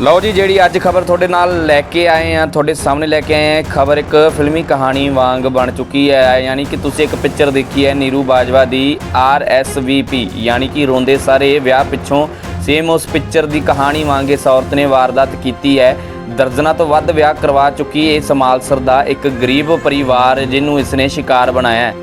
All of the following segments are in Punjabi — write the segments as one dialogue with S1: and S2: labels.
S1: ਲਓ ਜੀ, ਜਿਹੜੀ ਅੱਜ ਖਬਰ ਤੁਹਾਡੇ ਨਾਲ ਲੈ ਕੇ ਆਏ ਆ ਤੁਹਾਡੇ ਸਾਹਮਣੇ ਲੈ ਕੇ ਆਏ ਆ ਖਬਰ ਇੱਕ ਫਿਲਮੀ ਕਹਾਣੀ ਵਾਂਗ ਬਣ ਚੁੱਕੀ ਹੈ। ਯਾਨੀ ਕਿ ਤੁਸੀਂ ਇੱਕ ਪਿਕਚਰ ਦੇਖੀ ਹੈ, ਨੀਰੂ ਬਾਜਵਾ ਦੀ ਆਰਐਸਵੀਪੀ ਯਾਨੀ ਕਿ ਰੋਂਦੇ ਸਾਰੇ ਵਿਆਹ ਪਿੱਛੋਂ ਸੇਮ ਉਸ ਪਿਕਚਰ ਦੀ ਕਹਾਣੀ ਵਾਂਗ ਇਸ ਔਰਤ ਨੇ ਵਾਰਦਾਤ ਕੀਤੀ ਹੈ। ਦਰਜਨਾਂ ਤੋਂ ਵੱਧ ਵਿਆਹ ਕਰਵਾ ਚੁੱਕੀ ਇਸ ਮਾਲਸਰ ਦਾ ਇੱਕ ਗਰੀਬ ਪਰਿਵਾਰ ਜਿਹਨੂੰ ਇਸ ਨੇ ਸ਼ਿਕਾਰ ਬਣਾਇਆ ਹੈ।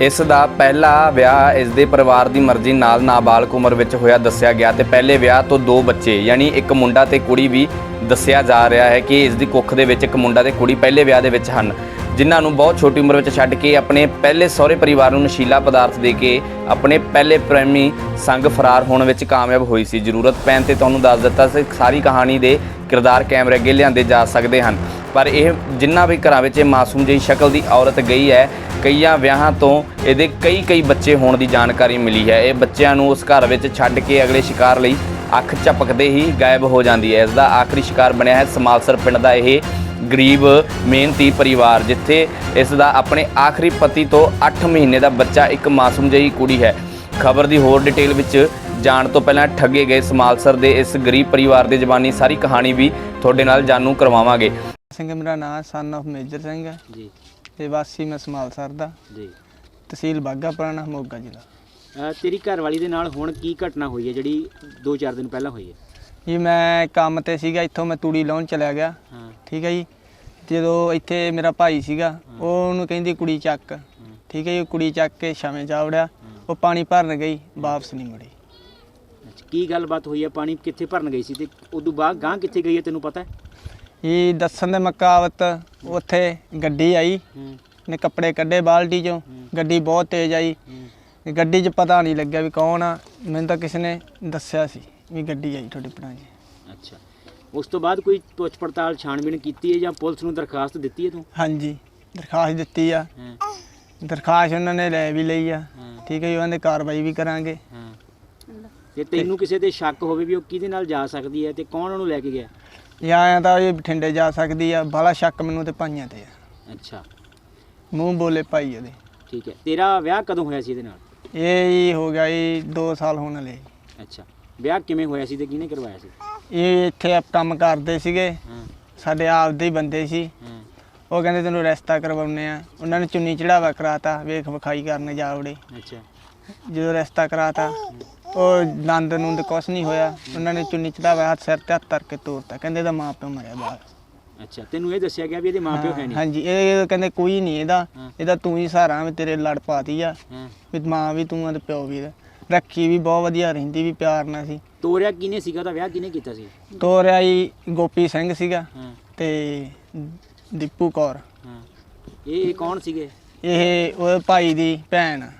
S1: ਇਸ ਦਾ ਪਹਿਲਾ ਵਿਆਹ ਇਸ ਦੇ ਪਰਿਵਾਰ ਦੀ ਮਰਜ਼ੀ ਨਾਲ ਨਾਬਾਲਗ ਉਮਰ ਵਿੱਚ ਹੋਇਆ ਦੱਸਿਆ ਗਿਆ ਤੇ ਪਹਿਲੇ ਵਿਆਹ ਤੋਂ ਦੋ ਬੱਚੇ, ਯਾਨੀ ਇੱਕ ਮੁੰਡਾ ਤੇ ਕੁੜੀ ਵੀ ਦੱਸਿਆ ਜਾ ਰਿਹਾ ਹੈ ਕਿ ਇਸ ਦੀ ਕੁੱਖ ਦੇ ਵਿੱਚ ਇੱਕ ਮੁੰਡਾ ਤੇ ਕੁੜੀ ਪਹਿਲੇ ਵਿਆਹ ਦੇ ਵਿੱਚ ਹਨ। ਜਿਨ੍ਹਾਂ ਨੂੰ ਬਹੁਤ ਛੋਟੀ ਉਮਰ ਵਿੱਚ ਛੱਡ ਕੇ ਆਪਣੇ ਪਹਿਲੇ ਸਹੁਰੇ ਪਰਿਵਾਰ ਨੂੰ ਨਸ਼ੀਲਾ ਪਦਾਰਥ ਦੇ ਕੇ ਆਪਣੇ ਪਹਿਲੇ ਪ੍ਰੇਮੀ ਸੰਗ ਫਰਾਰ ਹੋਣ ਵਿੱਚ ਕਾਮਯਾਬ ਹੋਈ ਸੀ। ਜ਼ਰੂਰਤ ਪੈਣ ਤੇ ਤੁਹਾਨੂੰ ਦੱਸ ਦਿੱਤਾ ਸੀ, ਸਾਰੀ ਕਹਾਣੀ ਦੇ ਕਿਰਦਾਰ ਕੈਮਰੇ ਅੱਗੇ ਲਿਆਂਦੇ ਜਾ ਸਕਦੇ ਹਨ। ਪਰ ਇਹ ਜਿੰਨਾ ਵੀ ਘਰਾਂ ਵਿੱਚ ਇਹ ਮਾਸੂਮ ਜਿਹੀ ਸ਼ਕਲ ਦੀ ਔਰਤ ਗਈ ਹੈ, ਕਈਆਂ ਵਿਆਹਾਂ ਤੋਂ ਇਹਦੇ ਕਈ ਕਈ ਬੱਚੇ ਹੋਣ ਦੀ ਜਾਣਕਾਰੀ ਮਿਲੀ ਹੈ। ਇਹ ਬੱਚਿਆਂ ਨੂੰ ਉਸ ਘਰ ਵਿੱਚ ਛੱਡ ਕੇ ਅਗਲੇ ਸ਼ਿਕਾਰ ਲਈ ਅੱਖ ਝਪਕਦੇ ਹੀ ਗਾਇਬ ਹੋ ਜਾਂਦੀ ਹੈ। ਇਸ ਦਾ ਆਖਰੀ ਸ਼ਿਕਾਰ ਬਣਿਆ ਹੈ ਸਮਾਲਸਰ ਪਿੰਡ ਦਾ ਇਹ ਗਰੀਬ ਮਿਹਨਤੀ ਪਰਿਵਾਰ ਜਿੱਥੇ ਇਸ ਦਾ ਆਪਣੇ ਆਖਰੀ ਪਤੀ ਤੋਂ 8 ਮਹੀਨੇ ਦਾ ਬੱਚਾ ਇੱਕ ਮਾਸੂਮ ਜਿਹੀ ਕੁੜੀ ਹੈ। ਖਬਰ ਦੀ ਹੋਰ ਡਿਟੇਲ ਵਿੱਚ ਜਾਣ ਤੋਂ ਪਹਿਲਾਂ ਠੱਗੇ ਗਏ ਸਮਾਲਸਰ ਦੇ ਇਸ ਗਰੀਬ ਪਰਿਵਾਰ ਦੀ ਜ਼ਬਾਨੀ ਸਾਰੀ ਕਹਾਣੀ ਵੀ ਤੁਹਾਡੇ ਨਾਲ ਜਾਣੂ ਕਰਵਾਵਾਂਗੇ।
S2: ਸਿੰਘ ਮੇਰਾ ਨਾਮ ਸਨ of ਮੇਜਰ ਸਿੰਘ ਹੈ।
S3: ਜੀ।
S2: ਤੇ ਵਾਸੀ ਮੈਂ ਸਮਾਲਸਰ ਦਾ।
S3: ਜੀ।
S2: ਤਹਿਸੀਲ ਬਾਗਾ ਪੁਰਾਣਾ ਮੋਗਾ ਜ਼ਿਲ੍ਹਾ।
S3: ਤੇਰੀ ਘਰਵਾਲੀ ਦੇ ਨਾਲ ਹੁਣ ਕੀ ਘਟਨਾ ਹੋਈ ਹੈ ਜਿਹੜੀ 2-4 ਦਿਨ ਪਹਿਲਾਂ ਹੋਈ ਹੈ?
S2: ਜੀ ਮੈਂ ਕੰਮ ਤੇ ਸੀਗਾ ਇੱਥੋਂ ਮੈਂ ਤੂੜੀ ਲਾਉਣ ਚਲਿਆ ਗਿਆ।
S3: ਹਾਂ।
S2: ਠੀਕ ਹੈ ਜੀ? ਜਦੋਂ ਇੱਥੇ ਮੇਰਾ ਭਾਈ ਸੀਗਾ ਉਹ ਉਹਨੂੰ ਕਹਿੰਦੀ ਕੁੜੀ ਚੱਕ। ਠੀਕ ਹੈ ਜੀ ਉਹ ਕੁੜੀ ਚੱਕ ਕੇ ਛਾਵੇਂ ਜਾ ਵੜਿਆ। ਉਹ ਪਾਣੀ ਭਰਨ ਗਈ ਵਾਪਸ ਨਹੀਂ ਮੁੜੀ।
S3: ਅੱਛਾ ਕੀ ਗੱਲਬਾਤ ਹੋਈ ਹੈ ਪਾਣੀ ਕਿੱਥੇ ਭਰਨ ਗਈ ਸੀ ਤੇ ਉਦੋਂ ਬਾਅਦ ਗਾਂ ਕਿੱਥੇ ਗਈ ਹੈ ਤੈਨੂੰ ਪਤਾ? ਹੈ
S2: ਇਹ ਦੱਸਣ ਦੇ ਮੁਕਾਬਤ ਉੱਥੇ ਗੱਡੀ ਆਈ। ਨੇ ਕੱਪੜੇ ਕੱਢੇ ਬਾਲਟੀ ਚੋਂ। ਗੱਡੀ ਬਹੁਤ ਤੇਜ਼ ਆਈ। ਗੱਡੀ 'ਚ ਪਤਾ ਨਹੀਂ ਲੱਗਿਆ ਵੀ ਕੌਣ ਆ। ਮੈਨੂੰ ਤਾਂ ਕਿਸੇ ਨੇ ਦੱਸਿਆ ਸੀ। ਵੀ ਗੱਡੀ ਆਈ ਤੁਹਾਡੇ ਪਿੰਡਾਂ 'ਚ
S3: ਅੱਛਾ। ਉਸ ਤੋਂ ਬਾਅਦ ਕੋਈ ਪੁੱਛ ਪੜਤਾਲ ਛਾਣਬੀਣ ਕੀਤੀ ਹੈ ਜਾਂ ਪੁਲਿਸ ਨੂੰ ਦਰਖਾਸਤ ਦਿੱਤੀ ਹੈ ਤੂੰ?
S2: ਹਾਂਜੀ ਦਰਖਾਸਤ ਦਿੱਤੀ ਆ।
S3: ਹਾਂ।
S2: ਦਰਖਾਸਤ ਉਹਨਾਂ ਨੇ ਲੈ ਵੀ ਲਈ ਆ।
S3: ਹਾਂ।
S2: ਠੀਕ ਹੈ ਜੀ ਉਹਨਾਂ ਦੇ ਕਾਰਵਾਈ ਵੀ ਕਰਾਂਗੇ।
S3: ਹਾਂ। ਤੇ ਤੈਨੂੰ ਕਿਸੇ ਤੇ ਸ਼ੱਕ ਹੋਵੇ ਵੀ ਉਹ ਕਿਹਦੇ ਨਾਲ ਜਾ ਸਕਦੀ ਹੈ ਤੇ ਕੌਣ ਉਹਨੂੰ ਲੈ ਕੇ ਗਿਆ?
S2: ਜਾਂ ਐਂ ਤਾਂ ਇਹ ਬਠਿੰਡੇ ਜਾ ਸਕਦੀ ਆ ਬਾਲਾ ਸ਼ੱਕ ਮੈਨੂੰ ਤੇ ਭਾਈਆਂ ਤੇ ਆ।
S3: ਅੱਛਾ।
S2: ਮੂੰਹ ਬੋਲੇ ਭਾਈ ਉਹਦੇ।
S3: ਠੀਕ ਹੈ। ਤੇਰਾ ਵਿਆਹ ਕਦੋਂ ਹੋਇਆ ਸੀ ਇਹਦੇ ਨਾਲ?
S2: ਇਹ ਹੀ ਹੋ ਗਿਆ ਜੀ 2 ਸਾਲ ਹੋਣ ਵਾਲੇ।
S3: ਅੱਛਾ। ਵਿਆਹ ਕਿਵੇਂ ਹੋਇਆ ਸੀ ਤੇ ਕਿਹਨੇ ਕਰਵਾਇਆ ਸੀ?
S2: ਇਹ ਇੱਥੇ ਆਪ ਕੰਮ ਕਰਦੇ ਸੀਗੇ।
S3: ਹਾਂ।
S2: ਸਾਡੇ ਆਪ ਦੇ ਹੀ ਬੰਦੇ ਸੀ।
S3: ਹਾਂ।
S2: ਉਹ ਕਹਿੰਦੇ ਤੈਨੂੰ ਰਿਸ਼ਤਾ ਕਰਵਾਉਨੇ ਆ ਉਹਨਾਂ ਨੇ ਚੁੰਨੀ ਚੜਾਵਾ ਕਰਾਤਾ ਵੇਖ ਵਿਖਾਈ ਕਰਨ ਜਾ ਵੜੇ
S3: ਅੱਛਾ।
S2: ਜਦੋਂ ਰਿਸ਼ਤਾ ਕਰਾਤਾ ਉਹ ਨੰਦ ਨੂੰ ਕੁਛ ਨਹੀਂ ਹੋਇਆ। ਉਹਨਾਂ ਨੇ ਚੁੰਨੀ ਚੜਾਵਾ ਹੱਥ ਸਿਰ ਤੇ ਹੱਥ ਧਰ ਕੇ ਤੋਰਤਾ। ਕਹਿੰਦੇ ਇਹਦਾ ਮਾਂ ਪਿਓ ਮਰਿਆ ਬਾਹਰ।
S3: ਅੱਛਾ ਤੈਨੂੰ ਇਹ ਦੱਸਿਆ ਗਿਆ ਵੀ ਇਹਦੇ ਮਾਪਿਓ ਹੈ ਨਹੀਂ?
S2: ਹਾਂਜੀ ਇਹ ਕਹਿੰਦੇ ਕੋਈ ਨਹੀਂ ਇਹਦਾ।
S3: ਹਾਂ।
S2: ਇਹਦਾ ਤੂੰ ਹੀ ਸਹਾਰਾ ਵੀ ਤੇਰੇ ਲੜ ਪਾਤੀ ਆ।
S3: ਹਾਂ।
S2: ਵੀ ਮਾਂ ਵੀ ਤੂੰ ਆ ਤੇ ਪਿਓ ਵੀ ਇਹਦਾ। ਰੱਖੀ ਵੀ ਬਹੁਤ ਵਧੀਆ ਰਹਿੰਦੀ ਵੀ ਪਿਆਰ ਨਾਲ ਸੀ।
S3: ਤੋਰਿਆ ਕਿਹਨੇ ਸੀਗਾ ਉਹਦਾ ਵਿਆਹ ਕਿਹਨੇ ਕੀਤਾ ਸੀ?
S2: ਤੋਰਿਆ ਹੀ ਗੋਪੀ ਸਿੰਘ ਸੀਗਾ
S3: ਹਾਂ।
S2: ਤੇ ਦੀਪੂ ਕੌਰ।
S3: ਹਾਂ। ਇਹ ਇਹ ਕੌਣ ਸੀਗੇ?
S2: ਇਹ ਉਹਦੇ ਭਾਈ ਦੀ ਭੈਣ। ਆ,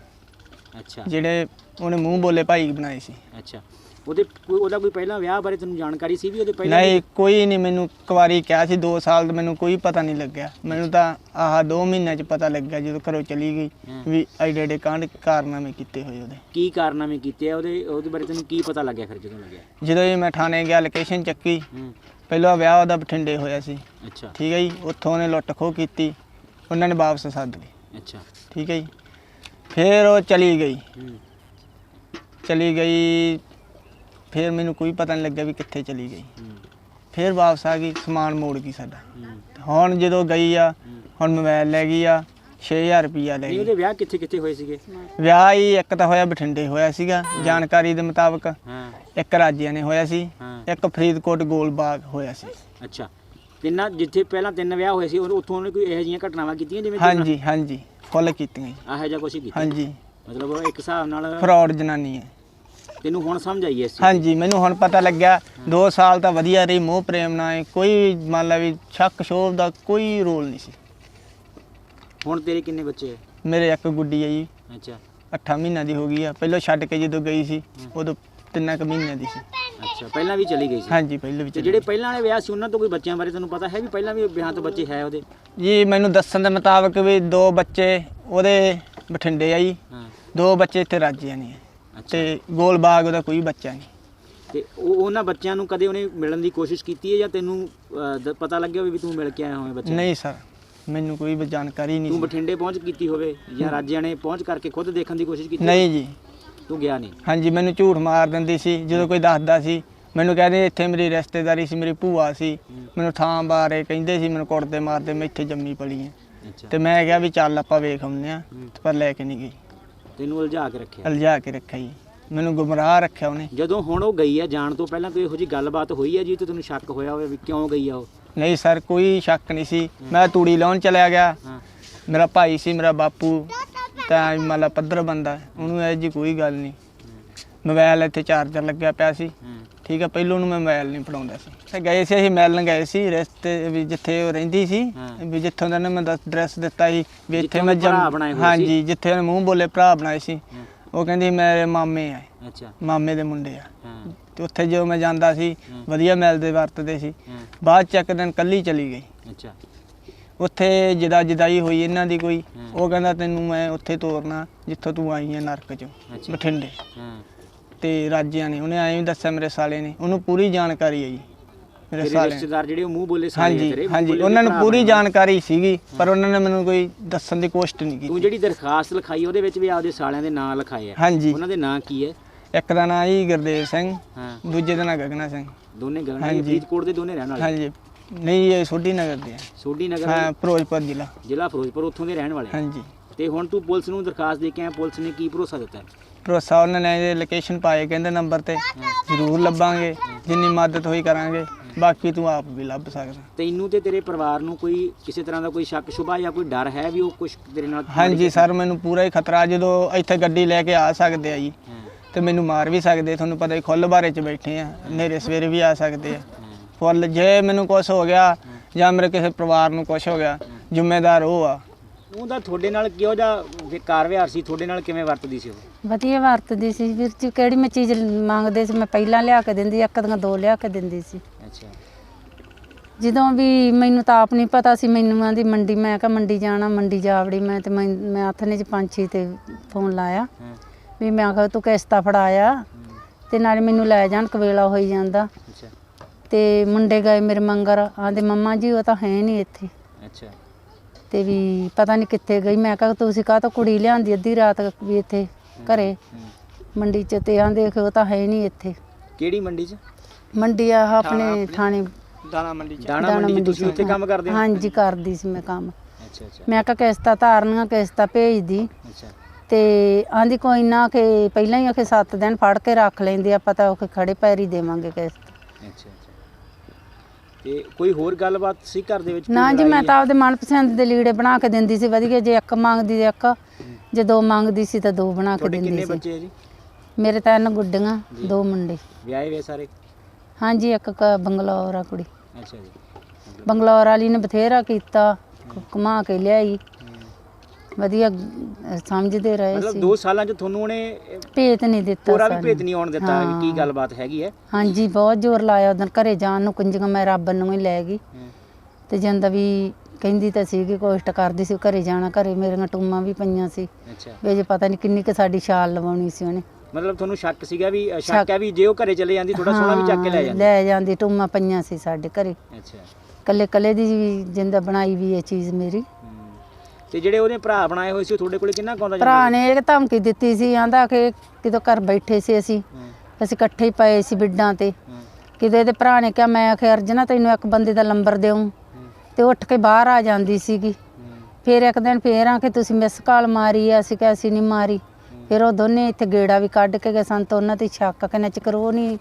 S3: ਅੱਛਾ।
S2: ਜਿਹੜੇ ਉਹਨੇ ਮੂੰਹ ਬੋਲੇ ਭਾਈ ਬਣਾਏ ਸੀ।
S3: ਅੱਛਾ। ਉਹਦੇ ਕੋਈ ਉਹਦਾ ਕੋਈ ਪਹਿਲਾਂ ਵਿਆਹ ਬਾਰੇ ਤੈਨੂੰ ਜਾਣਕਾਰੀ ਸੀ ਵੀ ਉਹਦੇ ਪਹਿਲਾਂ
S2: ਨਹੀਂ ਕੋਈ ਨਹੀਂ ਮੈਨੂੰ ਕੁਵਾਰੀ ਕਿਹਾ ਸੀ 2 ਸਾਲ ਦਾ ਮੈਨੂੰ ਕੋਈ ਪਤਾ ਨਹੀਂ ਲੱਗਿਆ। ਮੈਨੂੰ ਤਾਂ ਆਹ 2 ਮਹੀਨਿਆਂ ਚ ਪਤਾ ਲੱਗਿਆ ਜਦੋਂ ਘਰੋਂ ਚਲੀ ਗਈ
S3: ਹਾਂ।
S2: ਵੀ ਐਡੇ ਐਡੇ ਕਾਂਡ ਕਾਰਨਾਮੇ ਕੀਤੇ ਹੋਏ ਉਹਦੇ।
S3: ਕੀ ਕਾਰਨਾਮੇ ਕੀਤੇ ਆ ਉਹਦੇ ਉਹਦੇ ਬਾਰੇ ਤੈਨੂੰ ਕੀ ਪਤਾ ਲੱਗਿਆ ਫਿਰ ਜਦੋਂ ਲੱਗਿਆ?
S2: ਜਦੋਂ ਇਹ ਮੈਂ ਥਾਣੇ ਗਿਆ ਲੋਕੇਸ਼ਨ ਚੱਕੀ
S3: ਹੂੰ।
S2: ਪਹਿਲਾਂ ਵਿਆਹ ਉਹਦਾ ਬਠਿੰਡੇ ਹੋਇਆ ਸੀ।
S3: ਅੱਛਾ।
S2: ਠੀਕ ਹੈ ਜੀ ਉੱਥੋਂ ਉਹਨੇ ਲੁੱਟ ਖੋਹ ਕੀਤੀ ਉਹਨਾਂ ਨੇ ਵਾਪਸ ਸੱਦ ਲਈ।
S3: ਅੱਛਾ।
S2: ਠੀਕ ਹੈ ਜੀ ਫਿਰ ਉਹ ਚਲੀ ਗਈ।
S3: ਹੂੰ।
S2: ਚਲੀ ਗਈ ਫਿਰ ਮੈਨੂੰ ਕੋਈ ਪਤਾ ਨਹੀਂ ਲੱਗਿਆ ਵੀ ਕਿੱਥੇ ਚਲੀ ਗਈ। ਫਿਰ ਵਾਪਸ ਆ ਗਈ ਸਮਾਨ ਮੋੜ ਗਈ ਸਾਡਾ। ਹੁਣ ਜਦੋਂ ਗਈ ਆ। ਹੁਣ ਮੋਬਾਈਲ ਲੈ ਗਈ ਆ 6000 ਰੁਪਈਆ ਲੈ
S3: ਨਹੀਂ
S2: ਗਈ।
S3: ਉਹਦੇ ਵਿਆਹ ਕਿੱਥੇ ਕਿੱਥੇ ਹੋਏ ਸੀਗੇ?
S2: ਵਿਆਹ ਹੀ ਇੱਕ ਤਾਂ ਹੋਇਆ ਬਠਿੰਡੇ ਹੋਇਆ ਸੀਗਾ ਜਾਣਕਾਰੀ ਦੇ ਮੁਤਾਬਕ।
S3: ਹਾਂ।
S2: ਇੱਕ ਰਾਜਿਆਂ ਨੇ ਹੋਇਆ ਸੀ
S3: ਹਾਂ।
S2: ਇੱਕ ਫਰੀਦਕੋਟ ਗੋਲਬਾਗ ਹੋਇਆ ਸੀ।
S3: ਅੱਛਾ। ਤਿੰਨਾਂ ਜਿੱਥੇ ਪਹਿਲਾਂ ਤਿੰਨ ਵਿਆਹ ਹੋਏ ਸੀ ਉਹ- ਉੱਥੋਂ ਉਹਨੇ ਕੋਈ ਇਹੋ ਜਿਹੀਆਂ ਘਟਨਾਵਾਂ ਕੀਤੀਆਂ ਜਿਵੇਂ
S2: ਹਾਂਜੀ ਹਾਂਜੀ। ਫੁੱਲ ਕੀਤੀਆਂ ਜੀ।
S3: ਆਹੋ ਜਿਹਾ ਹੀ ਕੀਤਾ।
S2: ਹਾਂਜੀ।
S3: ਮਤਲਬ ਉਹ ਇੱਕ ਹਿਸਾਬ ਨਾਲ
S2: ਫਰਾਡ ਜਨਾਨੀ ਹੈ
S3: ਤੈਨੂੰ ਹੁਣ ਸਮਝ ਆਈ ਇਸ ਚੀਜ਼
S2: ਹਾਂਜੀ ਮੈਨੂੰ ਹੁਣ ਪਤਾ ਲੱਗਿਆ 2 ਸਾਲ ਤਾਂ ਵਧੀਆ ਰਹੀ ਮੋਹ ਪ੍ਰੇਮ ਨਾਲ ਕੋਈ ਮੰਨ ਲਾ ਵੀ ਸ਼ੱਕ ਸ਼ੋਭ ਦਾ ਕੋਈ ਰੋਲ ਨਹੀਂ ਸੀ।
S3: ਹੁਣ ਤੇਰੇ ਕਿੰਨੇ ਬੱਚੇ ਆ
S2: ਮੇਰੇ ਇੱਕ ਗੁੱਡੀ ਹੈ ਜੀ।
S3: ਅੱਛਾ।
S2: 8 ਮਹੀਨਿਆਂ ਦੀ ਹੋ ਗਈ ਆ ਪਹਿਲਾਂ ਛੱਡ ਕੇ ਜਦੋਂ ਗਈ ਸੀ ਉਦੋਂ ਤਿੰਨਾਂ ਕੁ ਮਹੀਨਿਆਂ ਦੀ ਸੀ।
S3: ਅੱਛਾ ਪਹਿਲਾਂ ਵੀ ਚਲੀ ਗਈ ਸੀ?
S2: ਹਾਂਜੀ ਪਹਿਲੇ ਵਿੱਚ
S3: ਤੇ ਜਿਹੜੇ ਪਹਿਲਾਂ ਵਾਲੇ ਵਿਆਹ ਸੀ ਉਹਨਾਂ ਤੋਂ ਕੋਈ ਬੱਚਿਆਂ ਬਾਰੇ ਤੈਨੂੰ ਪਤਾ ਹੈ ਵੀ ਪਹਿਲਾਂ ਵੀ ਵਿਆਹ ਤੋਂ ਬੱਚੇ ਹੈ ਉਹਦੇ?
S2: ਜੀ ਮੈਨੂੰ ਦੱਸਣ ਦੇ ਮੁਤਾਬਕ ਵੀ ਦੋ ਬੱਚੇ ਉਹਦੇ ਬਠਿੰਡੇ ਆ ਜੀ।
S3: ਹਾਂ।
S2: ਦੋ ਬੱਚੇ ਇੱਥੇ ਰਾਜਿਆਂ ਨੇ
S3: ਅੱਛਾ
S2: ਤੇ ਗੋਲਬਾਗ ਉਹਦਾ ਕੋਈ ਬੱਚਾ ਨਹੀਂ।
S3: ਤੇ ਉਹ ਉਹਨਾਂ ਬੱਚਿਆਂ ਨੂੰ ਕਦੇ ਉਹਨੇ ਮਿਲਣ ਦੀ ਕੋਸ਼ਿਸ਼ ਕੀਤੀ ਹੈ ਜਾਂ ਤੈਨੂੰ ਅਹ, ਦ- ਪਤਾ ਲੱਗਿਆ ਹੋਵੇ ਵੀ ਤੂੰ ਮਿਲ ਕੇ ਆਇਆ ਹੋਵੇਂ ਬੱਚੇ?
S2: ਨਹੀਂ ਸਰ ਮੈਨੂੰ ਕੋਈ ਵੀ ਜਾਣਕਾਰੀ ਨਹੀਂ
S3: ਤੂੰ
S2: ਸੀ।
S3: ਬਠਿੰਡੇ ਪਹੁੰਚ ਕੀਤੀ ਹੋਵੇ ਜਾਂ ਰਾਜਿਆਂ ਨੇ ਪਹੁੰਚ ਕਰਕੇ ਖੁਦ ਦੇਖਣ ਦੀ ਕੋਸ਼ਿਸ਼ ਕੀਤੀ
S2: ਨਹੀਂ ਜੀ।
S3: ਤੂੰ ਗਿਆ ਨਹੀਂ?
S2: ਹਾਂਜੀ ਮੈਨੂੰ ਝੂਠ ਮਾਰ ਦਿੰਦੀ ਸੀ ਜਦੋਂ ਕੋਈ ਦੱਸਦਾ ਸੀ। ਮੈਨੂੰ ਕਹਿੰਦੇ ਇੱਥੇ ਮੇਰੀ ਰਿਸ਼ਤੇਦਾਰੀ ਸੀ ਮੇਰੀ ਭੂਆ ਸੀ। ਮੈਨੂੰ ਥਾਂ ਬਾਰੇ ਕਹਿੰਦੇ ਸੀ ਮੈਨੂੰ ਕੁੱਟਦੇ ਮਾਰਦੇ ਮੈਂ ਇੱਥੇ ਜੰਮੀ ਪਲੀ
S3: ਅੱਛਾ।
S2: ਤੇ ਮੈਂ ਕਿਹਾ ਵੀ ਚੱਲ ਆਪਾਂ ਵੇਖ ਆਉਂਦੇ ਆ ਪਰ ਲੈ ਕੇ ਨਹੀਂ ਗਈ।
S3: ਤੈਨੂੰ ਉਲਝਾ ਕੇ ਰੱਖਿਆ।
S2: ਅਲਝਾ ਕੇ ਰੱਖਿਆ ਜੀ। ਮੈਨੂੰ ਗੁੰਮਰਾਹ ਰੱਖਿਆ ਉਹਨੇ।
S3: ਜਦੋਂ ਹੁਣ ਉਹ ਗਈ ਹੈ ਜਾਣ ਤੋਂ ਪਹਿਲਾਂ ਕੋਈ ਇਹੋ ਜੀ ਗੱਲਬਾਤ ਹੋਈ ਹੈ ਜੀ ਤੇ ਤੈਨੂੰ ਸ਼ੱਕ ਹੋਇਆ ਹੋਵੇ ਵੀ ਕਿਉਂ ਗਈ ਆ ਉਹ?
S2: ਨਹੀਂ ਸਰ ਕੋਈ ਸ਼ੱਕ ਨਹੀਂ ਸੀ। ਮੈਂ ਤੂੜੀ ਲਾਉਣ ਚਲਿਆ ਗਿਆ।
S3: ਹਾਂ।
S2: ਮੇਰਾ ਭਾਈ ਸੀ ਮੇਰਾ ਬਾਪੂ। ਤਾਂ ਮਤਲਬ ਪੱਧਰ ਬੰਦਾ। ਉਹਨੂੰ ਇਹ ਜੀ ਕੋਈ ਗੱਲ ਨਹੀਂ। ਮੋਬਾਈਲ ਇੱਥੇ ਚਾਰਜਰ ਲੱਗਿਆ ਪਿਆ ਸੀ।
S3: ਹਾਂ।
S2: ਠੀਕ ਹੈ ਪਹਿਲੋਂ ਨੂੰ ਮੈਂ ਮੋਬਾਈਲ ਨਹੀਂ ਫੜਾਉਂਦਾ ਸੀ। ਤੇ ਗਏ ਸੀ ਅਸੀਂ ਮਿਲਣ ਗਏ ਸੀ ਰਿਸ਼ਤੇ ਵੀ ਜਿੱਥੇ ਉਹ ਰਹਿੰਦੀ ਸੀ
S3: ਹਾਂ।
S2: ਵੀ ਜਿੱਥੋਂ ਦਾ ਨੇ ਮੈਂ ਐਡਰੈਸ ਦਿੱਤਾ ਸੀ ਵੀ ਇੱਥੇ ਮੈਂ
S3: ਉਹਨੇ ਭਰਾ ਬਣਾਏ ਹੋਏ ਸੀ।
S2: ਹਾਂਜੀ ਜਿੱਥੇ ਉਹਨੇ ਮੂੰਹ ਬੋਲੇ ਭਰਾ ਬਣਾਏ ਸੀ।
S3: ਹਾਂ,
S2: ਉਹ ਕਹਿੰਦੀ ਮੇਰੇ ਮਾਮੇ ਆ।
S3: ਅੱਛਾ।
S2: ਮਾਮੇ ਦੇ ਮੁੰਡੇ ਆ।
S3: ਹਾਂ।
S2: ਤੇ ਉੱਥੇ ਜਦੋਂ ਮੈਂ ਜਾਂਦਾ ਸੀ
S3: ਹਾਂ।
S2: ਵਧੀਆ ਮਿਲਦੇ ਵਰਤਦੇ ਸੀ।
S3: ਹਾਂ।
S2: ਬਾਅਦ ਚ ਇੱਕ ਦਿਨ ਕੱਲੀ ਚਲੀ ਗਈ।
S3: ਅੱਛਾ।
S2: ਉੱਥੇ ਜਿਦਾ ਜਿਦਾਈ ਹੋਈ ਇਹਨਾਂ ਦੀ ਕੋਈ
S3: ਹਾਂ।
S2: ਉਹ ਕਹਿੰਦਾ ਤੈਨੂੰ ਮੈਂ ਉੱਥੇ ਤੋਰਨਾ ਜਿੱਥੋਂ ਤੂੰ ਆਈ ਹੈ ਨਰਕ ਚੋਂ
S3: ਅੱਛਾ।
S2: ਬਠਿੰਡੇ।
S3: ਹਾਂ।
S2: ਤੇ ਰਾਜਿਆਂ ਨੇ ਉਹਨੇ ਐਂ ਵੀ ਦੱਸਿਆ ਮੇਰੇ ਸਾਲੇ ਨੇ ਉਹਨੂੰ ਪੂਰੀ ਜਾਣਕਾਰੀ ਹੈ ਜੀ ਮੇਰੇ
S3: ਤੇਰੇ
S2: ਸਾਲੇ।
S3: ਰਿਸ਼ਤੇਦਾਰ ਜਿਹੜੇ ਉਹ ਮੂੰਹ ਬੋਲੇ ਸਾਰੇ
S2: ਹਾਂਜੀ
S3: ਤੇਰੇ ਮੂੰਹ
S2: ਹਾਂਜੀ
S3: ਬੋਲੇ
S2: ਉਹਨਾਂ ਨੂੰ
S3: ਭਰਾ
S2: ਪੂਰੀ। ਜਾਣਕਾਰੀ ਸੀਗੀ ਪਰ ਉਹਨਾਂ ਨੇ ਮੈਨੂੰ ਕੋਈ ਦੱਸਣ ਦੀ ਕੋਸ਼ਿਸ਼ ਨਹੀਂ
S3: ਤੂੰ
S2: ਕੀਤੀ।
S3: ਜਿਹੜੀ ਦਰਖਾਸਤ ਲਿਖਾਈ ਉਹਦੇ ਵਿੱਚ ਵੀ ਆਪਦੇ ਸਾਲਿਆਂ ਦੇ ਨਾਂ ਲਿਖਾਏ ਆ।
S2: ਹਾਂਜੀ।
S3: ਉਹਨਾਂ ਦੇ ਨਾਂ ਕੀ ਹੈ?
S2: ਇੱਕ ਦਾ ਨਾਂ ਜੀ ਗੁਰਦੇਵ ਸਿੰਘ
S3: ਹਾਂ।
S2: ਦੂਜੇ ਦਾ ਨਾਂ ਗਗਨਾ ਸਿੰਘ।
S3: ਦੋਨੇ ਗਗਨ
S2: ਹਾਂਜੀ।
S3: ਫਰੀਦਕੋਟ ਦੇ ਦੋਨੇ ਰਹਿਣ ਵਾਲੇ?
S2: ਹਾਂਜੀ। ਨਹੀਂ ਇਹ ਸੋਢੀ ਨਗਰ ਦੇ ਆ।
S3: ਸੋਢੀ ਨਗਰ
S2: ਹਾਂ ਫਿਰੋਜ਼ਪੁਰ ਜ਼ਿਲ੍ਹਾ।
S3: ਜ਼ਿਲ੍ਹਾ ਫਿਰੋਜ਼ਪੁਰ ਉੱਥੋਂ ਦੇ ਰਹਿਣ ਵਾਲੇ ਆ।
S2: ਹਾਂਜੀ।
S3: ਤੇ ਹੁਣ ਤੂੰ ਪੁਲਿਸ ਨੂੰ ਦਰਖਾਸਤ ਦੇ ਕੇ ਆਇਆ ਪੁਲਿਸ ਨੇ ਕੀ ਭਰੋਸਾ ਦਿੱਤਾ? ਹੈ?
S2: ਭਰੋਸਾ ਉਹਨਾਂ ਨੇ ਇਹ ਲੋਕੇਸ਼ਨ ਪਾਏ ਕਹਿੰਦੇ ਨੰਬਰ ਤੇ ਜ਼ਰੂਰ ਲੱਭਾਂਗੇ ਜਿੰਨੀ ਮਦਦ ਹੋਈ ਕਰਾਂਗੇ ਬਾਕੀ ਤੂੰ ਆਪ ਵੀ ਲੱਭ ਸਕਦਾ।
S3: ਤੈਨੂੰ ਤੇ ਤੇਰੇ ਪਰਿਵਾਰ ਨੂੰ ਕੋਈ ਕਿਸੇ ਤਰ੍ਹਾਂ ਦਾ ਕੋਈ ਸ਼ੱਕ ਸ਼ੁਬਾ ਜਾਂ ਕੋਈ ਡਰ ਹੈ ਵੀ ਉਹ ਕੁਝ ਤੇਰੇ ਨਾਲ
S2: ਹਾਂਜੀ ਸਰ ਮੈਨੂੰ ਪੂਰਾ ਹੀ ਖਤਰਾ ਜਦੋਂ ਇੱਥੇ ਗੱਡੀ ਲੈ ਕੇ ਆ ਸਕਦੇ ਆ ਜੀ ਤੇ ਮੈਨੂੰ ਮਾਰ ਵੀ ਸਕਦੇ ਤੁਹਾਨੂੰ ਪਤਾ ਹੀ ਖੁੱਲ ਬਾਰੇ ਚ ਬੈਠੇ ਆ ਨੇਰੇ ਸਵੇਰੇ ਵੀ ਆ ਸਕਦੇ ਆ। ਫੁੱਲ ਜੇ ਮੈਨੂੰ ਕੁਝ ਹੋ ਗਿਆ ਜਾਂ ਮੇਰੇ ਕਿਸੇ ਪਰਿਵਾਰ ਨੂੰ ਕੁਝ ਹੋ ਗਿਆ ਜ਼ਿੰਮੇਦਾਰ ਉਹ ਆ।
S3: ਉਹਦਾ ਤੁਹਾਡੇ ਨਾਲ ਕਿਹੋ ਜਿਹਾ ਵਿਕਾਰ ਵਿਹਾਰ ਸੀ? ਤੁਹਾਡੇ ਨਾਲ ਕਿਵੇਂ ਵਰਤਦੀ ਸੀ ਉਹ?
S4: ਵਧੀਆ ਵਰਤਦੀ ਸੀ। ਵੀਰ ਜੀ ਕਿਹੜੀ ਮੈਂ ਚੀਜ਼ ਮੰਗਦੇ ਸੀ ਮੈਂ ਪਹਿਲਾਂ ਲਿਆ ਕੇ ਦਿੰਦੀ ਇੱਕ ਦੀਆਂ ਦੋ ਲਿਆ ਕੇ ਦਿੰਦੀ ਸੀ।
S3: ਅੱਛਾ।
S4: ਜਦੋਂ ਵੀ ਮੈਨੂੰ ਤਾਂ ਆਪ ਨਹੀਂ ਪਤਾ ਸੀ ਮੈਨੂੰ ਆਂਦੀ ਮੰਡੀ ਮੈਂ ਕਿਹਾ ਮੰਡੀ ਜਾਣਾ ਮੰਡੀ ਜਾਵੜੀ ਮੈਂ ਤੇ ਮੈਂ ਮੈਂ ਹੱਥਨੇ ਚ ਪੰਛੀ ਤੇ ਫੋਨ ਲਾਇਆ।
S3: ਹਾਂ।
S4: ਵੀ ਮੈਂ ਕਿਹਾ ਤੂੰ ਕਿਸ਼ਤਾ ਫੜਾਇਆ ਤੇ ਨਾਲੇ ਮੈਨੂੰ ਲੈ ਜਾਣ ਕਵੇਲਾ ਹੋਈ ਜਾਂਦਾ।
S3: ਅੱਛਾ।
S4: ਤੇ ਮੁੰਡੇ ਗਏ ਮੇਰੇ ਮੰਗਰ ਆਂਦੇ ਮੰਮਾ ਜੀ ਉਹ ਤਾਂ ਹੈ ਨਹੀਂ ਇੱਥੇ।
S3: ਅੱਛਾ।
S4: ਤੇ ਵੀ ਪਤਾ ਨਹੀਂ ਕਿੱਥੇ ਗਈ। ਮੈਂ ਕਿਹਾ ਤੁਸੀਂ ਕਾਹ ਤੋਂ ਕੁੜੀ ਲਿਆਂਦੀ ਅੱਧੀ ਰਾਤ ਵੀ ਇੱਥੇ ਘਰੇ। ਮੰਡੀ ਚ ਤੇ ਆਂਦੇ ਕਿ ਉਹ ਤਾਂ ਹੈ ਨਹੀਂ ਇੱਥੇ।
S3: ਕਿਹੜੀ ਮੰਡੀ 'ਚ?
S4: ਮੰਡੀ ਆ ਆਪਣੇ ਥਾਣੇ।
S2: ਦਾਣਾ ਮੰਡੀ ਚ।
S3: ਦਾਣਾ ਮੰਡੀ 'ਚ ਤੁਸੀਂ ਉੱਥੇ ਕੰਮ ਕਰਦੇ ਹੋ?
S4: ਹਾਂਜੀ ਕਰਦੀ ਸੀ ਮੈਂ ਕੰਮ।
S3: ਅੱਛਾ ਅੱਛਾ।
S4: ਮੈਂ ਕਿਹਾ ਕਿਸ਼ਤਾਂ ਤਾਰਨੀਆਂ ਕਿਸ਼ਤਾਂ ਭੇਜਦੀ।
S3: ਅੱਛਾ।
S4: ਤੇ ਆਂਦੀ ਕੋਈ ਨਾ ਕਿ ਪਹਿਲਾਂ ਹੀ ਆਖੇ 7 ਦਿਨ ਫੜ ਕੇ ਰੱਖ ਲੈਂਦੇ ਆਪਾਂ ਤਾਂ ਉਹ ਖੜੇ ਪੈਰੀ ਦੇਵਾਂਗੇ ਕਿਸ਼ਤ।
S3: ਅੱਛਾ। ਤੇ ਕੋਈ ਹੋਰ ਗੱਲਬਾਤ ਸੀ ਘਰ ਦੇ ਵਿੱਚ ਕੋਈ
S4: ਨਾ ਜੀ
S3: ਲੜਾਈ
S4: ਮੈਂ? ਤਾਂ ਆਪਦੇ ਮਨਪਸੰਦ ਦੇ ਲੀੜੇ ਬਣਾ ਕੇ ਦਿੰਦੀ ਸੀ ਵਧੀਆ ਜੇ ਇੱਕ ਮੰਗਦੀ ਤੇ ਇੱਕ। ਜੇ ਦੋ ਮੰਗਦੀ ਸੀ ਤਾਂ ਦੋ ਬਣਾ ਕੇ
S3: ਤੁਹਾਡੇ
S4: ਦਿੰਦੀ
S3: ਕਿੰਨੇ
S4: ਸੀ।
S3: ਬੱਚੇ ਜੀ?
S4: ਮੇਰੇ ਤਾਂ ਇਹਨਾਂ ਗੁੱਡੀਆਂ ਦੋ ਮੁੰਡੇ।
S3: ਵਿਆਹੇ ਵੇ ਸਾਰੇ?
S4: ਹਾਂਜੀ ਇੱਕ ਕ- ਬੰਗਲੌਰ ਆ ਕੁੜੀ।
S3: ਅੱਛਾ ਜੀ।
S4: ਬੰਗਲੌਰ ਵਾਲੀ ਨੇ ਬਥੇਰਾ ਕੀਤਾ ਘੁ- ਘੁਮਾ ਕੇ ਲਿਆਈ। ਵਧੀਆ ਸਮਝਦੇ ਰਹੇ
S3: ਮਤਲਬ
S4: ਸੀ।
S3: 2 ਸਾਲਾਂ 'ਚ ਤੁਹਾਨੂੰ ਉਹਨੇ
S4: ਭੇਤ ਨਹੀਂ ਦਿੱਤਾ
S3: ਪੂਰਾ ਵੀ
S4: ਸਾਨੂੰ।
S3: ਭੇਤ ਨਹੀਂ ਆਉਣ ਦਿੱਤਾ ਵੀ ਕੀ
S4: ਹਾਂ।
S3: ਗੱਲਬਾਤ ਹੈਗੀ ਹੈ।
S4: ਹਾਂਜੀ ਬਹੁਤ ਜ਼ੋਰ ਲਾਇਆ ਉਦੋਂ ਘਰੇ ਜਾਣ ਨੂੰ ਕੁੰਜੀਆਂ ਮੈਂ ਰੱਬ ਨੂੰ ਹੀ ਲੈ ਗਈ। ਤੇ ਜਾਂਦਾ ਵੀ ਕਹਿੰਦੀ ਤਾਂ ਸੀਗੀ ਕੋਸ਼ਟ ਕਰਦੀ ਸੀ ਘਰੇ ਜਾਣਾ ਘਰੇ ਮੇਰੀਆਂ ਟੂਮਾਂ ਵੀ ਪਈਆਂ ਸੀ।
S3: ਅੱਛਾ।
S4: ਵੀ ਜੇ ਪਤਾ ਨਹੀਂ ਕਿੰਨੀ ਕੁ ਸਾਡੀ ਛਾਲ ਲਵਾਉਣੀ ਸੀ ਉਹਨੇ।
S3: ਮਤਲਬ ਤੁਹਾਨੂੰ ਸ਼ੱਕ ਸੀਗਾ ਵੀ ਸ਼ੱਕ।
S4: ਸ਼ੱਕ।
S3: ਹੈ ਵੀ ਜੇ ਉਹ ਘਰੇ ਚਲੇ ਜਾਂਦੀ ਥੋੜਾ ਸੋਨਾ ਵੀ ਚੱਕ ਕੇ ਲੈ
S4: ਹਾਂ,
S3: ਜਾਂਦੀ
S4: ਲੈ ਜਾਂਦੀ ਟੂਮਾਂ ਪਈਆਂ ਸੀ ਸਾਡੇ ਘਰੇ।
S3: ਅੱਛਾ।
S4: ਕੱਲੇ ਕੱਲੇ ਦੀ ਜਿੰਦਾ ਬਣਾਈ ਵੀ ਇਹ ਚੀਜ਼ ਮੇਰੀ।
S3: ਤੇ ਜਿਹੜੇ ਉਹਦੇ ਭਰਾ ਬਣਾਏ ਹੋਏ ਸੀ ਉਹ ਤੁਹਾਡੇ ਕੋਲੇ ਕਿੰਨਾ ਕਾਉਂਦਾ
S4: ਭਰਾ ਨੇ ਇਹ ਧਮਕੀ ਦਿੱਤੀ ਸੀ ਆਂਦਾ ਕਿ ਕਿਦੋਂ ਘਰ ਬੈਠੇ ਸੀ ਅਸੀਂ। ਅਸੀਂ ਇਕੱਠੇ ਹੀ ਪਏ ਸੀ ਬਿੱਡਾਂ ਤੇ। ਕਿਤੇ ਇਹਦੇ ਭਰਾ ਨੇ ਕਿਹਾ ਮੈਂ ਆਖਿਆ ਅਰਜਨਾ ਤੈਨੂੰ ਇੱਕ ਬੰਦੇ ਦਾ ਨੰਬਰ ਦੇਉਂ ਤੇ ਉੱਠ ਕੇ ਬਾਹਰ ਆ ਜਾਂਦੀ ਸੀਗੀ। ਫਿਰ ਇੱਕ ਦਿਨ ਫੇਰ ਆ ਕਿ ਤੁਸੀਂ ਮਿਸ ਕਾਲ ਮਾਰੀ ਆ ਅਸੀਂ ਕਿਹਾ ਅਸੀਂ ਨਹੀਂ ਮਾਰੀ। ਫਿਰ ਉਹ ਦੋਨੇ ਇੱਥੇ ਗੇੜਾ ਵੀ ਕੱਢ ਕੇ ਗਏ ਸਨ ਤਾਂ ਉਹਨਾਂ ਤੇ ਸ਼ੱਕ ਕਿ ਨਚਕਰ ਉਹ ਨਹੀਂ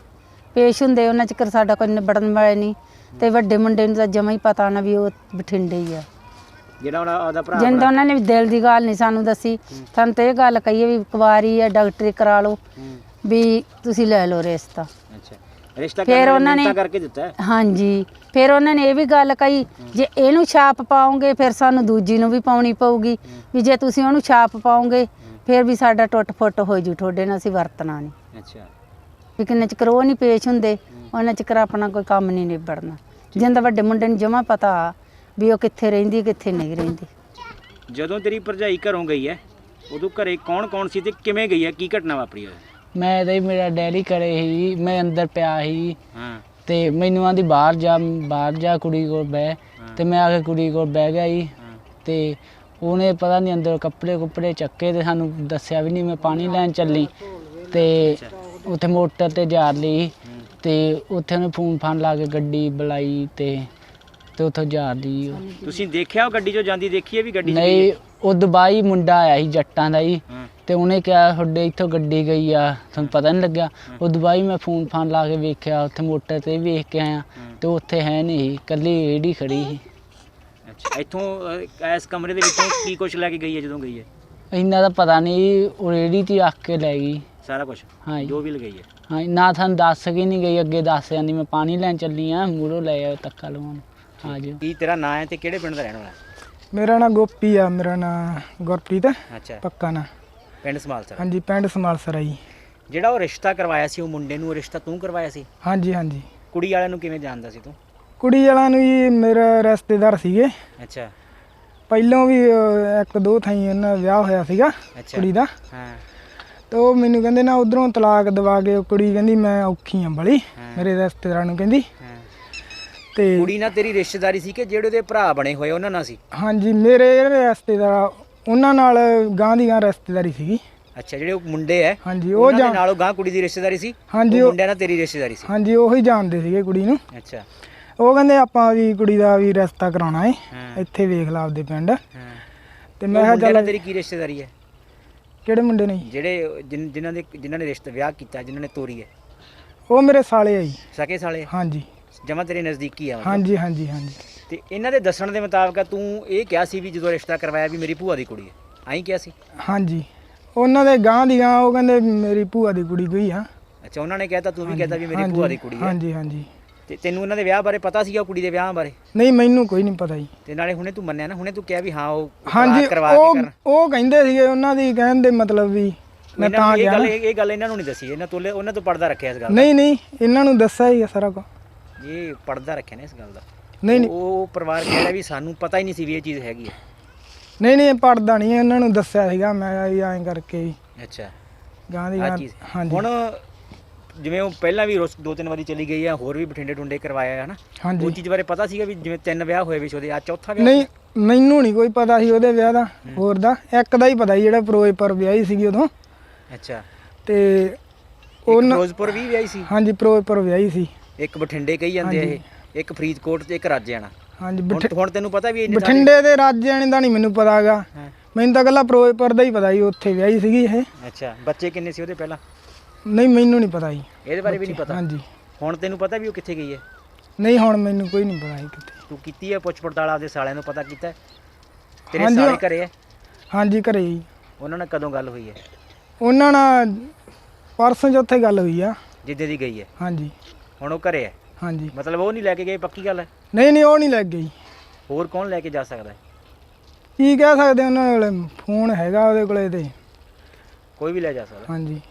S4: ਪੇਸ਼ ਹੁੰਦੇ ਉਹਨਾਂ ਚਿਕਰ ਸਾਡਾ ਕੋਈ ਨਿਬੜਨ ਵਾਲੇ ਨਹੀਂ ਤੇ ਵੱਡੇ ਮੁੰਡੇ ਨੂੰ ਤਾਂ ਜਮਾ ਹੀ ਪਤਾ ਨਾ ਵੀ ਉਹ ਬਠਿੰਡੇ ਹੀ ਆ।
S3: ਜਿਹੜਾ ਉਹਦਾ ਉਹਦਾ ਭਰਾ
S4: ਜਿੰਦਾ
S3: ਬਣਾ-
S4: ਉਹਨਾਂ ਨੇ ਵੀ ਦਿਲ ਦੀ ਗੱਲ ਨਹੀਂ ਸਾਨੂੰ ਦੱਸੀ। ਸਾਨੂੰ ਤੇ ਇਹ ਗੱਲ ਕਹੀਏ ਵੀ ਕੁਵਾਰੀ ਆ ਡਾਕਟਰੀ ਕਰਾ ਲਓ। ਵੀ ਤੁਸੀਂ ਲੈ ਲਓ ਰਿਸ਼ਤਾ।
S3: ਅੱਛਾ। ਰਿਸ਼ਤਾ
S4: ਫਿਰ ਉਹਨਾਂ ਨੇ-
S3: ਕਰਕੇ ਦਿੱਤਾ
S4: ਹਾਂਜੀ। ਫਿਰ ਉਹਨਾਂ ਨੇ ਇਹ ਵੀ ਗੱਲ ਕਹੀ ਜੇ ਇਹਨੂੰ ਛਾਪ ਪਾਉਂਗੇ ਫਿਰ ਸਾਨੂੰ ਦੂਜੀ ਨੂੰ ਵੀ ਪਾਉਣੀ ਪਊਗੀ। ਵੀ ਜੇ ਤੁਸੀਂ ਉਹਨੂੰ ਛਾਪ ਪਾਉਂਗੇ ਫਿਰ ਵੀ ਸਾਡਾ ਟੁੱਟ ਫੁੱਟ ਹੋ ਜੂ ਤੁਹਾਡੇ ਨਾਲ ਅਸੀਂ ਵਰਤਣਾ ਨਹੀਂ।
S3: ਅੱਛਾ।
S4: ਵੀ ਕਿੰਨੇ ਚਿਰ ਉਹ ਨਹੀਂ ਪੇਸ਼ ਹੁੰਦੇ ਉਹਨਾਂ ਚਿਰ ਆਪਣਾ ਕੋਈ ਕੰਮ ਨਹੀਂ ਨਿਬੜਨਾ। ਜਿੰਦਾ ਵੱਡੇ ਮੁੰਡੇ ਨੂੰ ਜਮਾ ਪਤਾ ਵੀ ਉਹ ਕਿੱਥੇ ਰਹਿੰਦੀ ਕਿੱਥੇ ਨਹੀਂ ਰਹਿੰਦੀ।
S3: ਜਦੋਂ ਤੇਰੀ ਭਰਜਾਈ ਘਰੋਂ ਗਈ ਹੈ ਉਦੋਂ ਘਰੇ ਕੌਣ ਕੌਣ ਸੀ ਤੇ ਕਿਵੇਂ ਗਈ ਹੈ ਕੀ ਘਟਨਾ ਵਾਪਰੀ ਹੈ
S5: ਮੈਂ ਤੇ ਮੇਰਾ ਡੈਡੀ ਘਰੇ ਸੀ ਮੈਂ ਅੰਦਰ ਪਿਆ ਸੀ।
S3: ਹਾਂ।
S5: ਤੇ ਮੈਨੂੰ ਆਂਦੀ ਬਾਹਰ ਜਾ ਬਾਹਰ ਜਾ ਕੁੜੀ ਕੋਲ ਬਹਿ। ਤੇ ਮੈਂ ਆ ਕੇ ਕੁੜੀ ਕੋਲ ਬਹਿ ਗਿਆ ਜੀ।
S3: ਹਾਂ।
S5: ਤੇ ਉਹਨੇ ਪਤਾ ਨਹੀਂ ਅੰਦਰ ਕੱਪੜੇ ਕੁੱਪੜੇ ਚੱਕੇ ਤੇ ਸਾਨੂੰ ਦੱਸਿਆ ਵੀ ਨਹੀਂ ਮੈਂ ਪਾਣੀ ਲੈਣ ਚੱਲੀ। ਤੇ ਉੱਥੇ ਮੋਟਰ ਤੇ ਜਾ ਲਈ। ਤੇ ਉੱਥੇ ਉਹਨੇ ਫੋਨ ਫਾਨ ਲਾ ਕੇ ਗੱਡੀ ਬੁਲਾਈ ਤੇ ਤੇ ਉੱਥੋਂ ਜਾ ਦੀ। ਉਹ।
S3: ਤੁਸੀਂ ਦੇਖਿਆ ਉਹ ਗੱਡੀ 'ਚੋਂ ਜਾਂਦੀ ਦੇਖੀ ਹੈ ਵੀ ਗੱਡੀ 'ਚ
S5: ਨਹੀਂ? ਉਹ ਦੁਬਈ ਮੁੰਡਾ ਆਇਆ ਸੀ ਜੱਟਾਂ ਦਾ
S3: ਹਾਂ।
S5: ਤੇ ਉਹਨੇ ਕਿਹਾ ਤੁਹਾਡੇ ਇੱਥੋਂ ਗੱਡੀ ਗਈ ਆ ਤੁਹਾਨੂੰ ਪਤਾ ਨਹੀਂ ਲੱਗਿਆ? ਉਹ ਦੁਬਈ ਮੈਂ ਫੋਨ ਫਾਨ ਲਾ ਕੇ ਵੇਖਿਆ ਉੱਥੇ ਮੋਟਰ ਤੇ ਵੇਖ ਕੇ ਆਇਆ। ਤੇ ਉੱਥੇ ਹੈ ਨਹੀਂ ਕੱਲੀ ਏਡੀ ਖੜੀ ਸੀ।
S3: ਅੱਛਾ ਇੱਥੋਂ ਅਹ, ਇਸ ਕਮਰੇ ਦੇ ਵਿੱਚੋਂ ਕੀ ਕੁਝ ਲੈ ਕੇ ਗਈ ਹੈ ਜਦੋਂ ਗਈ ਹੈ?
S5: ਇੰਨਾ ਤਾਂ ਪਤਾ ਨਹੀਂ ਉਹ ਰੇੜੀ ਤੇ ਰੱਖ ਕੇ ਲੈ ਗਈ।
S3: ਸਾਰਾ ਕੁਝ
S5: ਹਾਂ ਜੀ
S3: ਜੋ ਵੀ ਲਗਾਈ ਹੈ?
S5: ਹਾਂ ਨਾ ਤੁਹਾਨੂੰ ਦੱਸ ਕੇ ਨਹੀਂ ਗਈ ਅੱਗੇ ਦੱਸ ਜਾਂਦੀ ਮੈਂ ਪਾਣੀ ਲੈਣ ਚੱਲੀ ਆ ਮੂਰੋ ਲੈ ਆਓ ਤੱਕਾ ਲਵਾਉਣ। ਆ ਜਾਓ
S3: ਕੀ ਤੇਰਾ ਨਾਂ ਹੈ ਤੇ ਕਿਹੜੇ ਪਿੰਡ ਦਾ ਰਹਿਣ ਵਾਲਾ
S6: ਮੇਰਾ ਨਾਂ ਗੋਪੀ ਆ ਮੇਰਾ ਨਾਂ ਗੁਰਪ੍ਰੀਤ ਹੈ,
S3: ਅੱਛਾ।
S6: ਪੱਕਾ ਨਾਂ।
S3: ਪਿੰਡ ਸਮਾਲਸਰ
S6: ਹਾਂਜੀ ਪਿੰਡ ਸਮਾਲਸਰਾ ਜੀ।
S3: ਜਿਹੜਾ ਉਹ ਰਿਸ਼ਤਾ ਕਰਵਾਇਆ ਸੀ ਉਹ ਮੁੰਡੇ ਨੂੰ ਉਹ ਰਿਸ਼ਤਾ ਤੂੰ ਕਰਵਾਇਆ ਸੀ?
S6: ਹਾਂਜੀ ਹਾਂਜੀ।
S3: ਕੁੜੀ ਵਾਲਿਆਂ ਨੂੰ ਕਿਵੇਂ ਜਾਣਦਾ ਸੀ ਤੂੰ?
S6: ਕੁੜੀ ਵਾਲਿਆਂ ਨੂੰ ਜੀ ਮੇਰਾ ਰਿਸ਼ਤੇਦਾਰ ਸੀਗੇ।
S3: ਅੱਛਾ।
S6: ਪਹਿਲਾਂ ਵੀ ਅਹ, ਇੱਕ ਦੋ ਥਾਈ ਉਹਨਾਂ ਦਾ ਵਿਆਹ ਹੋਇਆ ਸੀਗਾ
S3: ਅੱਛਾ।
S6: ਕੁੜੀ ਦਾ।
S3: ਹਾਂ।
S6: ਤੇ ਉਹ ਮੈਨੂੰ ਕਹਿੰਦੇ ਨਾ ਉਧਰੋਂ ਤਲਾਕ ਦਵਾ ਕੇ ਉਹ ਕੁੜੀ ਕਹਿੰਦੀ ਮੈਂ ਔਖੀ ਆਂ ਬੜੀ।
S3: ਹਾਂ।
S6: ਮੇਰੇ ਰਿਸ਼ਤੇਦਾਰਾਂ ਨੂੰ ਕਹਿੰਦੀ। ਤੇ
S3: ਕੁੜੀ ਨਾਲ ਤੇਰੀ ਰਿਸ਼ਤੇਦਾਰੀ ਸੀ ਕਿ ਜਿਹੜੇ ਉਹਦੇ ਭਰਾ ਬਣੇ ਹੋਏ ਉਹਨਾਂ ਨਾਲ ਸੀ?
S6: ਹਾਂਜੀ ਮੇਰੇ ਰਿਸ਼ਤੇਦਾਰ ਉਹਨਾਂ ਨਾਲ ਗਾਂ ਦੀ ਗਾਂ ਰਿਸ਼ਤੇਦਾਰੀ ਸੀਗੀ।
S3: ਅੱਛਾ ਜਿਹੜੇ ਉਹ ਮੁੰਡੇ ਐ
S6: ਹਾਂਜੀ ਉਹ
S3: ਉਹਨਾਂ ਦੇ
S6: ਜਾਣ
S3: ਨਾਲ ਉਹ ਗਾਂ ਕੁੜੀ ਦੀ ਰਿਸ਼ਤੇਦਾਰੀ ਸੀ?
S6: ਹਾਂਜੀ
S3: ਉਹ
S6: ਉਹ
S3: ਮੁੰਡਿਆਂ ਨਾਲ ਤੇਰੀ ਰਿਸ਼ਤੇਦਾਰੀ ਸੀ?
S6: ਹਾਂਜੀ ਉਹੀ ਜਾਣਦੇ ਸੀਗੇ ਕੁੜੀ ਨੂੰ।
S3: ਅੱਛਾ।
S6: ਉਹ ਕਹਿੰਦੇ ਆਪਾਂ ਵੀ ਕੁੜੀ ਦਾ ਵੀ ਰਿਸ਼ਤਾ ਕਰਾਉਣਾ ਏ।
S3: ਹਾਂ।
S6: ਇੱਥੇ ਵੇਖ ਲਾ ਆਪਦੇ ਪਿੰਡ।
S3: ਹਾਂ।
S6: ਤੇ ਮੈਂ ਕਿਹਾ ਚੱਲ
S3: ਤੇਰੀ ਕੀ ਰਿਸ਼ਤੇਦਾਰੀ ਹੈ
S6: ਕਿਹੜੇ ਮੁੰਡੇ ਨੇ? ਜੀ?
S3: ਜਿਹੜੇ ਜਿਨ- ਜਿਨ੍ਹਾਂ ਦੇ ਜਿਨ੍ਹਾਂ ਨੇ ਰਿਸ਼ਤਾ ਵਿਆਹ ਕੀਤਾ ਜਿਨ੍ਹਾਂ ਨੇ ਤੋਰੀ ਹੈ
S6: ਉਹ ਮੇਰੇ ਸਾਲੇ ਆ ਜੀ।
S3: ਸਕੇ ਸਾਲੇ?
S6: ਹਾਂਜੀ।
S3: ਜਮਾ ਤੇਰੇ ਨਜ਼ਦੀਕੀ ਆ ਮਤਲਬ।
S6: ਹਾਂਜੀ ਹਾਂਜੀ ਹਾਂਜੀ।
S3: ਤੇ ਇਹਨਾਂ ਦੇ ਦੱਸਣ ਦੇ ਮੁਤਾਬਕ ਤੂੰ ਇਹ ਕਿਹਾ ਸੀ ਵੀ ਜਦੋਂ ਰਿਸ਼ਤਾ ਕਰਵਾਇਆ ਵੀ ਮੇਰੀ ਭੂਆ ਦੀ ਕੁੜੀ ਹੈ ਆਈ ਕਿਹਾ ਸੀ?
S6: ਹਾਂਜੀ। ਉਹਨਾਂ ਦੇ ਗਾਂ ਦੀ ਗਾਂ ਉਹ ਕਹਿੰਦੇ ਮੇਰੀ ਭੂਆ ਦੀ ਕੁੜੀ ਕੋਈ ਆ।
S3: ਅੱਛਾ ਉਹਨਾਂ ਨੇ ਕਹਿਤਾ ਤੂੰ ਵੀ ਕਹਿਤਾ ਵੀ ਮੇਰੀ ਭੂਆ ਦੀ ਕੁੜੀ ਹੈ
S6: ਹਾਂਜੀ ਹਾਂਜੀ।
S3: ਤੇ ਤੈਨੂੰ ਉਹਨਾਂ ਦੇ ਵਿਆਹ ਬਾਰੇ ਪਤਾ ਸੀਗਾ ਉਹ ਕੁੜੀ ਦੇ ਵਿਆਹ ਬਾਰੇ?
S6: ਨਹੀਂ ਮੈਨੂੰ ਕੋਈ ਨਹੀਂ ਪਤਾ ਜੀ।
S3: ਤੇ ਨਾਲੇ ਹੁਣੇ ਤੂੰ ਮੰਨਿਆ ਨਾ ਹੁਣੇ ਤੂੰ ਕਿਹਾ ਵੀ ਹਾਂ ਉਹ
S6: ਹਾਂਜੀ
S3: ਕਰਵਾ
S6: ਉਹ
S3: ਕੇ ਕਰ
S6: ਉਹ ਕਹਿੰਦੇ ਸੀਗੇ ਉਹਨਾਂ ਦੀ ਕਹਿਣ ਦੇ ਮਤਲਬ ਵੀ ਮੈਂ ਤਾਂ
S3: ਇਹ
S6: ਗਿਆ।
S3: ਗੱਲ। ਇਹ ਗੱਲ ਇਹਨਾਂ ਨੂੰ ਨਹੀਂ ਦੱਸੀ ਇਹਨਾਂ ਤੋਂ ਉਹਨਾਂ ਤੋਂ ਪਰਦਾ ਰੱਖਿਆ ਇਸ ਗੱਲ
S6: ਨਹੀਂ ਨਹੀਂ ਇਹਨਾਂ ਨੂੰ ਦੱਸਿਆ ਹੀ ਆ ਸਾਰਾ ਕੁਝ
S3: ਇਹ ਪਰਦਾ ਰੱਖਿਆ ਨੇ ਇਸ ਗੱਲ ਦਾ।
S6: ਨਹੀਂ ਨਹੀਂ।
S3: ਉਹ ਪਰਿਵਾਰ ਕਹਿੰਦਾ ਵੀ ਸਾਨੂੰ ਪਤਾ ਹੀ ਨਹੀਂ ਸੀ ਵੀ ਇਹ ਚੀਜ਼ ਹੈਗੀ ਹੈ।
S6: ਨਹੀਂ ਨਹੀਂ ਪੜਦਾ ਨਹੀਂ ਇਹਨਾਂ ਨੂੰ ਦੱਸਿਆ ਸੀਗਾ ਮੈਂ ਵੀ ਐਂ ਕਰਕੇ ਵੀ
S3: ਅੱਛਾ।
S6: ਗਾਂ ਦੀ
S3: ਆ
S6: ਗਾਂ
S3: ਚੀਜ਼।
S6: ਹਾਂਜੀ।
S3: ਹੁਣ ਜਿਵੇਂ ਉਹ ਪਹਿਲਾਂ ਵੀ ਰੋਸ- ਦੋ ਤਿੰਨ ਵਾਰੀ ਚਲੀ ਗਈ ਆ ਹੋਰ ਵੀ ਬਠਿੰਡੇ ਟੁੰਡੇ ਕਰਵਾਇਆ ਹੈ ਨਾ। ਉਹ
S6: ਹਾਂਜੀ
S3: ਚੀਜ਼ ਬਾਰੇ ਪਤਾ ਸੀਗਾ ਵੀ ਜਿਵੇਂ ਤਿੰਨ ਵਿਆਹ ਹੋਏ ਵੀ ਸੀ ਉਹਦੇ ਆ ਚੌਥਾ ਵਿਆਹ
S6: ਨਹੀਂ ਮੈਨੂੰ ਨਹੀਂ ਕੋਈ ਪਤਾ ਸੀ ਉਹਦੇ ਵਿਆਹ ਦਾ ਹੋਰ ਦਾ। ਇੱਕ ਦਾ ਹੀ ਪਤਾ ਸੀ ਜਿਹੜਾ ਫਿਰੋਜ਼ਪੁਰ ਵਿਆਹੀ ਸੀਗੀ ਉਦੋਂ?
S3: ਅੱਛਾ।
S6: ਤੇ
S3: ਉਹ ਫਿਰੋਜ਼ਪੁਰ ਵੀ ਵਿਆਹੀ ਸੀ?
S6: ਹਾਂਜੀ ਫਿਰੋਜ਼ਪੁਰ ਵਿਆਹੀ ਸੀ।
S3: ਇੱਕ ਬਠਿੰਡੇ ਕਹੀ ਜਾਂਦੇ ਆ ਇਹ ਇੱਕ ਫਰੀਦਕੋਟ ਤੇ ਇੱਕ ਰਾਜਿਆਣਾ।
S6: ਹਾਂਜੀ
S3: ਹੁਣ
S6: ਬਠ-
S3: ਹੁਣ ਤੈਨੂੰ ਪਤਾ ਵੀ ਇੰਨੇ
S6: ਬਠਿੰਡੇ ਦੇ ਰਾਜਿਆਣੇ ਦਾ ਨਹੀਂ ਮੈਨੂੰ ਪਤਾ ਹੈਗਾ
S3: ਹਾਂ।
S6: ਮੈਨੂੰ ਤਾਂ ਗੱਲਾਂ ਫਿਰੋਜ਼ਪੁਰ ਦਾ ਹੀ ਪਤਾ ਸੀ ਉੱਥੇ ਵਿਆਹੀ ਸੀਗੀ ਇਹ।
S3: ਅੱਛਾ ਬੱਚੇ ਕਿੰਨੇ ਸੀ ਉਹਦੇ ਪਹਿਲਾਂ?
S6: ਨਹੀਂ ਮੈਨੂੰ ਨਹੀਂ ਪਤਾ ਜੀ।
S3: ਇਹਦੇ ਬਾਰੇ ਵੀ ਨਹੀਂ ਪਤਾ?
S6: ਹਾਂਜੀ।
S3: ਹੁਣ ਤੈਨੂੰ ਪਤਾ ਵੀ ਉਹ ਕਿੱਥੇ ਗਈ ਹੈ?
S6: ਨਹੀਂ ਹੁਣ ਮੈਨੂੰ ਕੋਈ ਨਹੀਂ ਪਤਾ ਜੀ ਕਿੱਥੇ।
S3: ਤੂੰ ਕੀਤੀ ਹੈ ਪੁੱਛ ਪੜਤਾਲ ਆਪਦੇ ਸਾਲਿਆਂ ਨੂੰ ਪਤਾ ਕੀਤਾ ਹੈ? ਤੇਰੇ
S6: ਹਾਂਜੀ,
S3: ਸਾਲੇ
S6: ਉਹ-
S3: ਘਰੇ ਹੈ?
S6: ਹਾਂਜੀ ਘਰੇ ਜੀ।
S3: ਉਹਨਾਂ ਨਾਲ ਕਦੋਂ ਗੱਲ ਹੋਈ ਹੈ?
S6: ਉਹਨਾਂ ਨਾਲ ਪਰਸੋਂ ਚੌਥੇ ਗੱਲ ਹੋਈ ਆ।
S3: ਜਿੱਦੇ ਦੀ ਗਈ ਹੈ?
S6: ਹਾਂਜੀ।
S3: ਹੁਣ ਉਹ ਘਰੇ ਹੈ
S6: ਹਾਂਜੀ।
S3: ਮਤਲਬ ਉਹ ਨਹੀਂ ਲੈ ਕੇ ਗਏ ਪੱਕੀ ਗੱਲ ਹੈ?
S6: ਨਹੀਂ ਨਹੀਂ ਉਹ ਨਹੀਂ ਲੱਗ ਗਈ।
S3: ਹੋਰ ਕੌਣ ਲੈ ਕੇ ਜਾ ਸਕਦਾ ਹੈ?
S6: ਕੀ ਕਹਿ ਸਕਦੇ ਉਹਨਾਂ ਕੋਲੇ? ਫੋਨ ਹੈਗਾ ਉਹਦੇ ਕੋਲੇ ਤੇ।
S3: ਕੋਈ ਵੀ ਲੈ ਜਾ ਸਕਦਾ।
S6: ਹਾਂਜੀ।